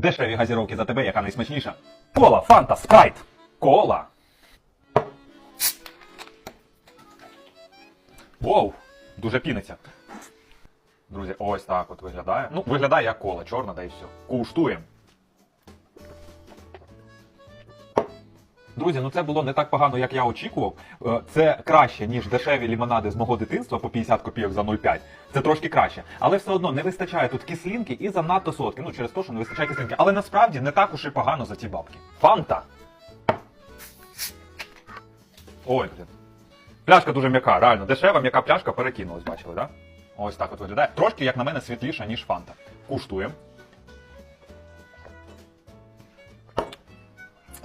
Дешеві газіровки за тебе, яка найсмачніша. Кола, фанта, спрайт. Кола. Воу, дуже піниться. Друзі, ось так от виглядає. Ну, виглядає як кола, чорна, да і все. Куштуємо. Друзі, ну це було не так погано, як я очікував. Е, Це краще, ніж дешеві лімонади з мого дитинства по 50 копійок за 0,5. Це трошки краще. Але все одно не вистачає тут кислинки і занадто солодкі. Ну, через те, що не вистачає кислинки. Але насправді не так уж і погано за ті бабки. Фанта. Ой, блін. Пляшка дуже м'яка, реально. Дешева м'яка пляшка перекинулась, бачили, так? Да? Ось так от виглядає. Трошки, як на мене, світліша, ніж фанта. Куштуємо.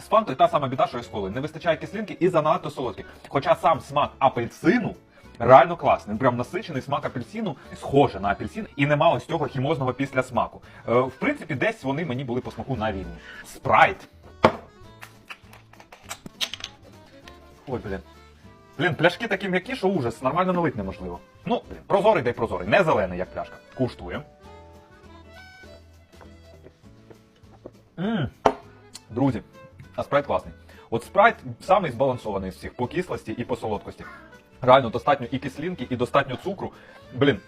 З фантою та сама біда, що і з колою. Не вистачає кислинки і занадто солодкі. Хоча сам смак апельсину реально класний. Він Прям насичений смак апельсину, схоже на апельсин, і нема ось цього хімозного після смаку. Е, в принципі, десь вони мені були по смаку на рівні. Спрайт. Ой, блін. Блін, пляшки такі м'які, що ужас, нормально налить неможливо. Ну, блін, прозорий дай прозорий, не зелений, як пляшка. Куштуємо. Друзі, а спрайт класний. От спрайт самий збалансований з всіх по кислості і по солодкості. Реально достатньо і кислинки, і достатньо цукру. Блін,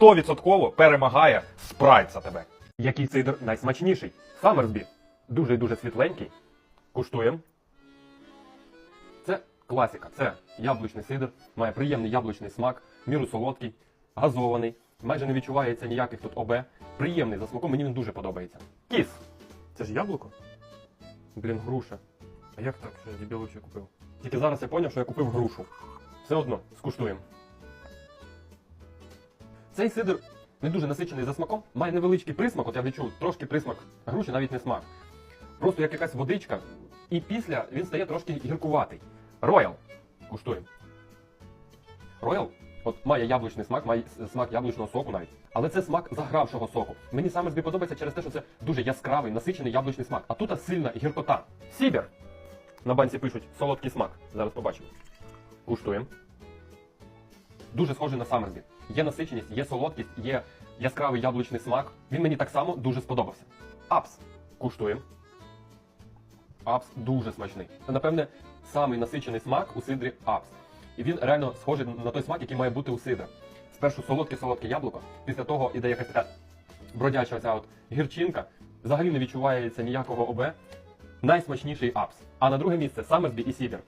100% перемагає спрайт за тебе. Який цидр найсмачніший? Самерсбі. Дуже і дуже світленький. Куштуємо. Це класика. Це яблучний сидр, має приємний яблучний смак, міру солодкий, газований, майже не відчувається ніяких тут ОБ. Приємний за смаком, мені він дуже подобається. Кіс. Це ж яблуко? Блін, груша. А як так, що я дебілу ще купив? Тільки зараз я зрозумів, що я купив грушу. Все одно, скуштуємо. Цей сидр не дуже насичений за смаком, має невеличкий присмак, от я відчув трошки присмак груші, навіть не смак. Просто як якась водичка, і після він стає трошки гіркуватий. Роял. Куштуємо. Роял от має яблучний смак, має смак яблучного соку навіть. Але це смак загравшого соку. Мені саме собі подобається через те, що це дуже яскравий, насичений яблучний смак. А тут сильна гіркота. Сібір. На банці пишуть солодкий смак. Зараз побачимо. Куштуємо. Дуже схожий на Самерсбі. Є насиченість, є солодкість, є яскравий яблучний смак. Він мені так само дуже сподобався. Апс. Куштуємо. Апс дуже смачний. Це, напевне, самий насичений смак у сидрі апс. І він реально схожий на той смак, який має бути у сидра. Спершу солодке-солодке яблуко, після того іде якась така бродяча оця от гірчинка. Взагалі не відчувається ніякого ОБ. Найсмачніший апс. А на друге місце Саммерсбі і Сібір.